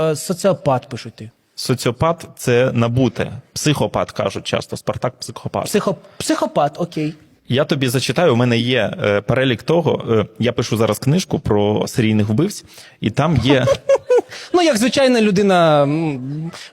Е, Соціопат пишуть ти. Соціопат це набуте. Психопат кажуть часто. Спартак психопат. Психо... Психопат, окей. Я тобі зачитаю. У мене є е, перелік того. е, я пишу зараз книжку про серійних вбивць, і там є. Ну, як звичайна людина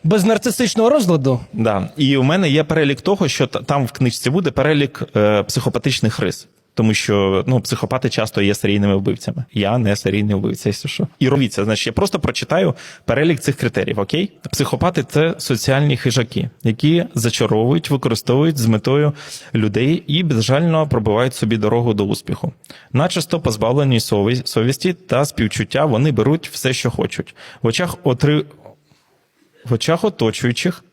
без нарцистичного розладу. Да. І у мене є перелік того, що там в книжці буде перелік е, психопатичних рис. Тому що ну, психопати часто є серійними вбивцями. Я не серійний вбивця, якщо що. І робіться, значить, я просто прочитаю перелік цих критеріїв, окей? Психопати це соціальні хижаки, які зачаровують, використовують з метою людей і безжально пробивають собі дорогу до успіху. Начисто позбавлені совісті та співчуття, вони беруть все, що хочуть. В очах отри... в очах оточуючих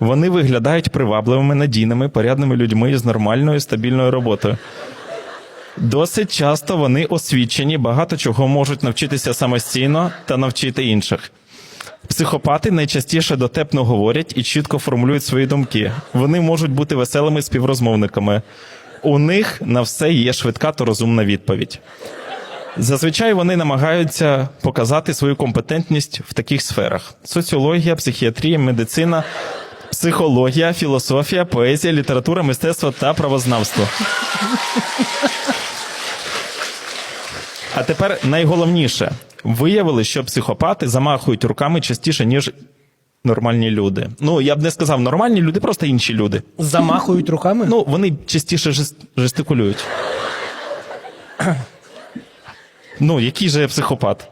вони виглядають привабливими, надійними, порядними людьми з нормальною стабільною роботою. Досить часто вони освічені, багато чого можуть навчитися самостійно та навчити інших. Психопати найчастіше дотепно говорять і чітко формулюють свої думки. Вони можуть бути веселими співрозмовниками. У них на все є швидка та розумна відповідь. Зазвичай вони намагаються показати свою компетентність в таких сферах: соціологія, психіатрія, медицина, психологія, філософія, поезія, література, мистецтво та правознавство. А тепер найголовніше: виявили, що психопати замахують руками частіше, ніж нормальні люди. Ну, я б не сказав нормальні люди, просто інші люди. Замахують руками. Ну, вони частіше жест- жестикулюють. Ну, який же я психопат?